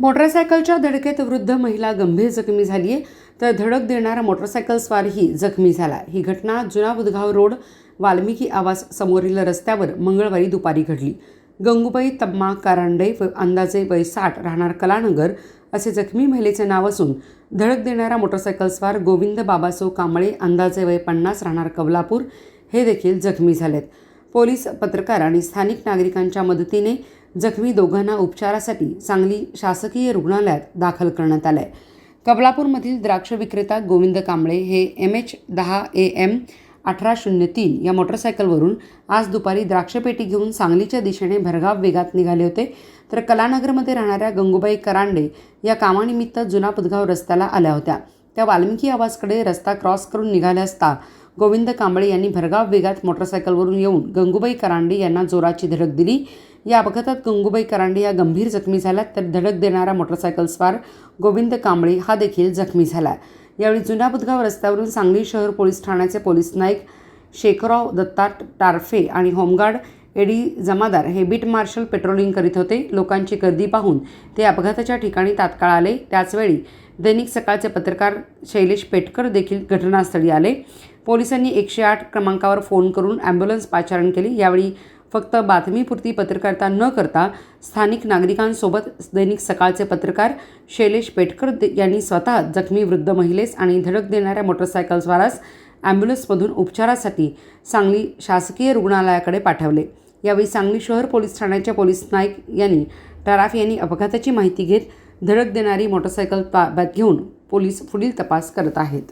मोटरसायकलच्या धडकेत वृद्ध महिला गंभीर जखमी झाली आहे तर धडक देणारा मोटरसायकल स्वारही जखमी झाला. ही घटना जुना बुधगाव रोड वाल्मिकी आवास समोरील रस्त्यावर मंगळवारी दुपारी घडली. गंगूबाई तम्मा कारांडे व अंदाजे वय साठ राहणार कलानगर असे जखमी महिलेचे नाव असून धडक देणारा मोटरसायकल स्वार गोविंद बाबासो कांबळे अंदाजे वय पन्नास राहणार कवलापूर हे देखील जखमी झालेत. पोलीस पत्रकार आणि स्थानिक नागरिकांच्या मदतीने जखमी दोघांना उपचारासाठी सांगली शासकीय रुग्णालयात दाखल करण्यात आलं आहे कबलापूरमधील द्राक्ष विक्रेता गोविंद कांबळे हे एम एच दहा ए एम अठरा शून्य तीन या मोटरसायकलवरून आज दुपारी द्राक्षपेटी घेऊन सांगलीच्या दिशेने भरगाव वेगात निघाले होते. तर कलानगरमध्ये राहणाऱ्या गंगूबाई करांडे या कामानिमित्त जुना पुदगाव रस्त्याला आल्या होत्या. त्या वाल्मिकी आवाजकडे रस्ता क्रॉस करून निघाल्या असता गोविंद कांबळे यांनी भरगाव वेगात मोटरसायकलवरून येऊन गंगूबाई करांडे यांना जोराची धडक दिली. या अपघातात गंगूबाई करांडे या गंभीर जखमी झाल्यात तर धडक देणारा मोटरसायकल स्वार गोविंद कांबळे हा देखील जखमी झाला. यावेळी जुना बुधगाव रस्त्यावरून सांगली शहर पोलीस ठाण्याचे पोलीस नाईक शेखराव दत्ता टारफे आणि होमगार्ड एडी जमादार हे बीट मार्शल पेट्रोलिंग करीत होते. लोकांची गर्दी पाहून ते अपघाताच्या ठिकाणी तात्काळ आले. त्याचवेळी दैनिक सकाळचे पत्रकार शैलेश पेटकर देखील घटनास्थळी आले. पोलिसांनी एकशे आठ क्रमांकावर फोन करून ॲम्ब्युलन्स पाचारण केली. यावेळी फक्त बातमीपुरती पत्रकारिता न करता स्थानिक नागरिकांसोबत दैनिक सकाळचे पत्रकार शैलेश पेटकर दे- यांनी स्वतः जखमी वृद्ध महिलेस आणि धडक देणाऱ्या मोटरसायकलस्वारास ॲम्ब्युलन्समधून उपचारासाठी सांगली शासकीय रुग्णालयाकडे पाठवले. यावेळी सांगली शहर पोलीस ठाण्याचे पोलीस नाईक यांनी टराफ यांनी अपघाताची माहिती घेत धडक देणारी मोटरसायकल ताब्यात घेऊन पोलीस पुढील तपास करत आहेत.